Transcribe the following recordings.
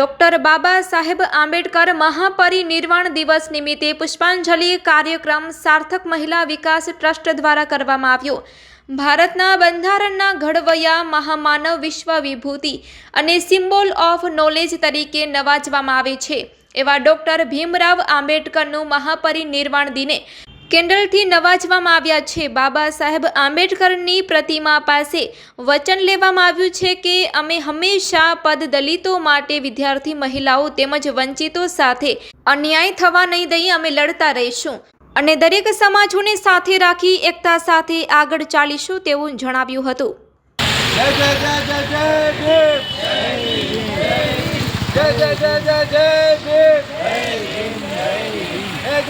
Doctor Baba Saheb Ambedkar મહાપરિનિર્વાણ દિવસ નિમિત્તે પુષ્પાંજલિ કાર્યક્રમ સાર્થક મહિલા વિકાસ ટ્રસ્ટ દ્વારા કરવામાં આવ્યો. ભારતના બંધારણના ઘડવૈયા મહામાનવ વિશ્વ વિભૂતિ અને સિમ્બોલ ઓફ નોલેજ તરીકે નવાજવામાં આવે છે. એવા ડોક્ટર ભીમરાવ આંબેડકરનું મહાપરિનિર્વાણ દિને કેન્ડલથી નવાજવામાં આવ્યા છે. બાબા સાહેબ આંબેડકરની પ્રતિમા પાસે વચન લેવામાં આવ્યું છે કે અમે હંમેશા પદ દલિતો માટે વિદ્યાર્થી મહિલાઓ તેમજ વંચિતો સાથે અન્યાય થવા નહીં દઈએ, અમે લડતા રહીશું. અને દરેક સમાજોને સાથે રાખી, એકતા સાથે આગળ ચાલીશું તેવું જણાવ્યું હતું. જય જય જય જય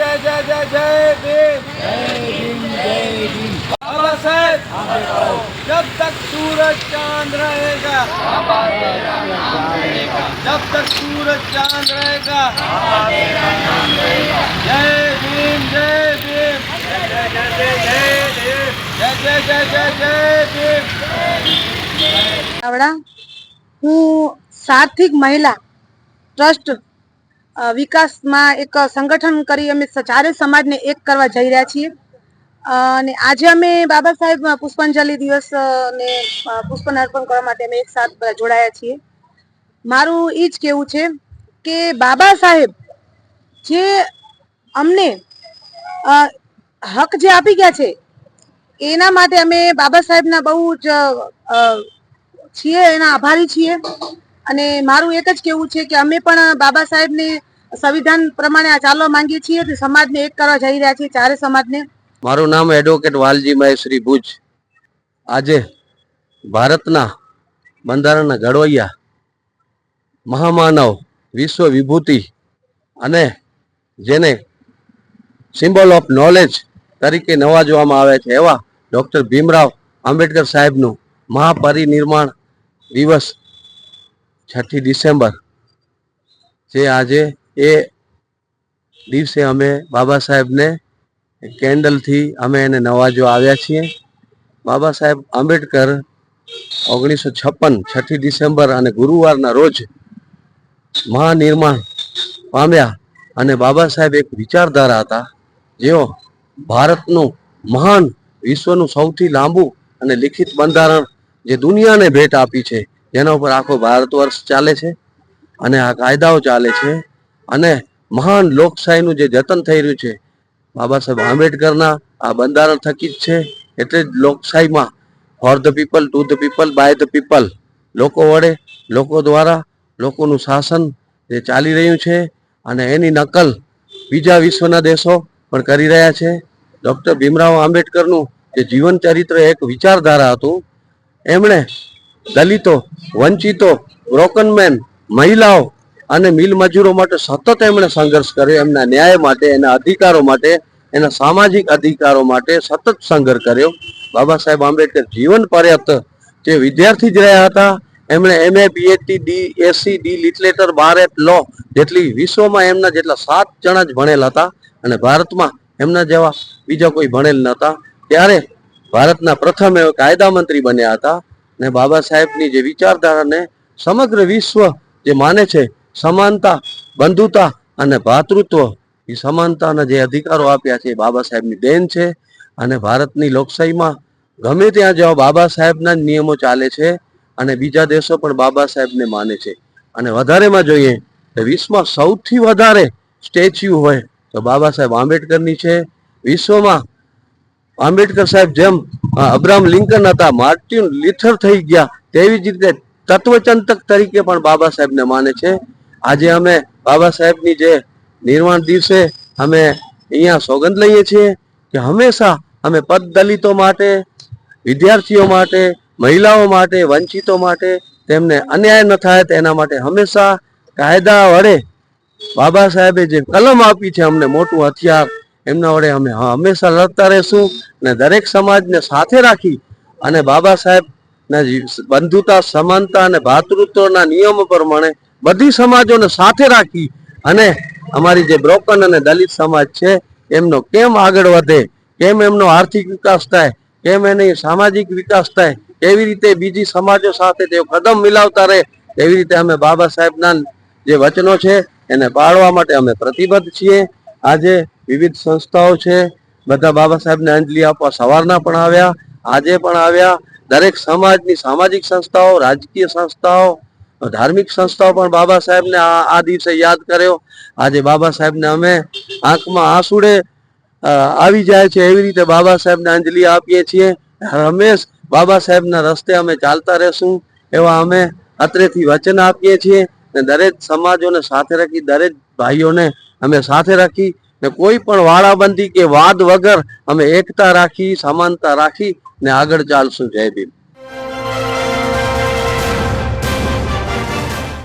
જય જય જય જય જય ભીમ બાબા સાહેબ जब तक सूरज चांद रहेगा जब तक सूरज चांद रहेगा जय भीम जय भीम जय जय जय जय भीम जय जय जय जय जय भीम આવડા હું સાર્થિક મહિલા ટ્રસ્ટ અ, વિકાસમાં એક સંગઠન કરી અમે સ- ચારે સમાજને એક કરવા જઈ રહ્યા છીએ અ, અને આજે અમે બાબા સાહેબ પુષ્પાંજલિ દિવસ ને પુષ્પન અર્પણ કરવા માટે અમે એક સાથ જોડાયા છીએ. મારું એ જ કહેવું છે કે બાબા સાહેબ જે અમને હક જે આપી ગયા છે, એના માટે અમે બાબા સાહેબના બહુ જ છીએ, એના આભારી છીએ. અને મારું એક જ કેવું છે કે અમે પણ બાબા સાહેબને સંવિધાન પ્રમાણે આ ચાલવા માંગીએ છીએ સમાજને એક કરવા જઈ રહ્યા છીએ, ચારે સમાજને. મારું નામ એડવોકેટ વાલજી મહેશ્રી ભુજ. આજે ભારતના બંધારણના ઘડવૈયા, મહામાનવ વિશ્વ વિભૂતિ અને જેને સિમ્બોલ ઓફ નોલેજ તરીકે નવાજવામાં આવે છે એવા ડૉક્ટર ભીમરાવ આંબેડકર સાહેબનું મહાપરિનિર્માણ દિવસ છઠ્ઠી ડિસેમ્બર, જે આજે એ દિવસે અમે બાબા સાહેબને કેન્ડલથી અમે એને નવાજવા આવ્યા છીએ. બાબા સાહેબ આંબેડકર ઓગણીસો છપ્પન છઠ્ઠી ડિસેમ્બર અને ગુરુવારના રોજ મહાનિર્માણ પામ્યા અને બાબા સાહેબ એક વિચારધારા હતા. જેઓ ભારતનું મહાન, વિશ્વનું સૌથી લાંબુ અને લિખિત બંધારણ જે દુનિયાને ભેટ આપી છે, જેના ઉપર આખો ભારત વર્ષ ચાલે છે અને આ કાયદાઓ ચાલે છે અને મહાન લોકશાહીનું જે જતન થઈ રહ્યું છે બાબા સાહેબ આંબેડકરના આ બંધારણ થકી જ છે. એટલે જ લોકશાહીમાં for the people to the people by the people લોકો વડે, લોકો દ્વારા, લોકોનું શાસન જે ચાલી રહ્યું છે અને એની નકલ બીજા વિશ્વના દેશો પણ કરી રહ્યા છે. ડૉક્ટર ભીમરાવ આંબેડકરનું જે જીવન ચરિત્ર એક વિચારધારા હતું, એમણે દલિતો, વંચિતો બ્રોકન મેન મહિલાઓ અને મિલ મજૂરો માટે સતત એમણે સંઘર્ષ કર્યો, એમના ન્યાય માટે, એના અધિકારો માટે, એના સામાજિક અધિકારો માટે સતત સંઘર્ષ કર્યો. બાબા સાહેબ આંબેડકર જીવન પર્યંત જે વિદ્યાર્થી જ રહ્યા હતા, એમણે MA બીએટી D SC D literature bar at law જેટલી વિશ્વમાં એમના જેટલા સાત જણા જ ભણેલા હતા અને ભારતમાં એમના જેવા બીજા કોઈ ભણેલ નહોતા. ત્યારે ભારતના પ્રથમ એવા કાયદા મંત્રી બન્યા હતા ને બાબા સાહેબની જે વિચારધારાને સમગ્ર વિશ્વ જે માને છે સમાનતા, બંધુતા અને ભાતૃત્વ. એ સમાનતાના જે અધિકારો આપ્યા છે એ બાબા સાહેબની દેન છે. અને ભારતની લોકશાહીમાં ગમે ત્યાં જાઓ બાબા સાહેબના જ નિયમો ચાલે છે અને બીજા દેશો પણ બાબા સાહેબને માને છે. અને વધારેમાં જોઈએ તો વિશ્વમાં સૌથી વધારે સ્ટેચ્યુ હોય તો બાબા સાહેબ આંબેડકરની છે. વિશ્વમાં આંબેડકર સાહેબ જેમ અબ્રાહમ લિંકન હતા, માર્ટિન લિથર થઈ ગયા, તેવી જ રીતે તત્વચંતક તરીકે પણ બાબા સાહેબને માને છે. આજે અમે બાબા સાહેબની જે નિર્વાણ દિવસે અમે અહીંયા સોગંદ લઈએ છીએ કે હંમેશા અમે પદ દલિતો માટે, વિદ્યાર્થીઓ માટે, મહિલાઓ માટે, વંચિતો માટે તેમને અન્યાય ન થાય તેના માટે હંમેશા કાયદા વડે બાબા સાહેબે જે કલમ આપી છે અમને મોટું હથિયાર, એમના વડે અમે હંમેશા લડતા રહેશું અને દરેક સમાજને સાથે રાખી અને બાબા સાહેબના જી- બંધુતા, સમાનતા અને ભાતૃત્વના નિયમો પ્રમાણે બધી સમાજોને સાથે રાખી અને અમારી જે બ્રોકન અને દલિત સમાજ છે, એમનો કેમ આગળ વધે, કેમ એમનો આર્થિક વિકાસ થાય, કેમ એની સામાજિક વિકાસ થાય, કેવી રીતે બીજી સમાજો સાથે તેઓ કદમ મિલાવતા રહે, એવી રીતે અમે બાબા સાહેબના જે વચનો છે, એને પાળવા માટે અમે પ્રતિબદ્ધ છીએ. આજે વિવિધ સંસ્થાઓ છે, બધા બાબા સાહેબને અંજલિ આપવા સવારના પણ આવ્યા, આજે પણ આવ્યા. દરેક સમાજની સામાજિક સંસ્થાઓ, રાજકીય સંસ્થાઓ ધાર્મિક સંસ્થાઓ પણ બાબા સાહેબને આ દિવસે યાદ કર્યો. આજે બાબા સાહેબને અમે આંખમાં આંસુડે આવી જાય છે એવી રીતે બાબા સાહેબને અંજલિ આપીએ છીએ. હંમેશ બાબા સાહેબના રસ્તે અમે ચાલતા રહેશું એવા અમે અત્રેથી વચન આપીએ છીએ ને દરેક સમાજોને સાથે રાખી, દરેક ભાઈઓને અમે સાથે રાખી ને કોઈ પણ વાળાબંધી કે વાદ વગર અમે એકતા રાખી, સમાનતા રાખી ને આગળ ચાલશું. જય ભીમ.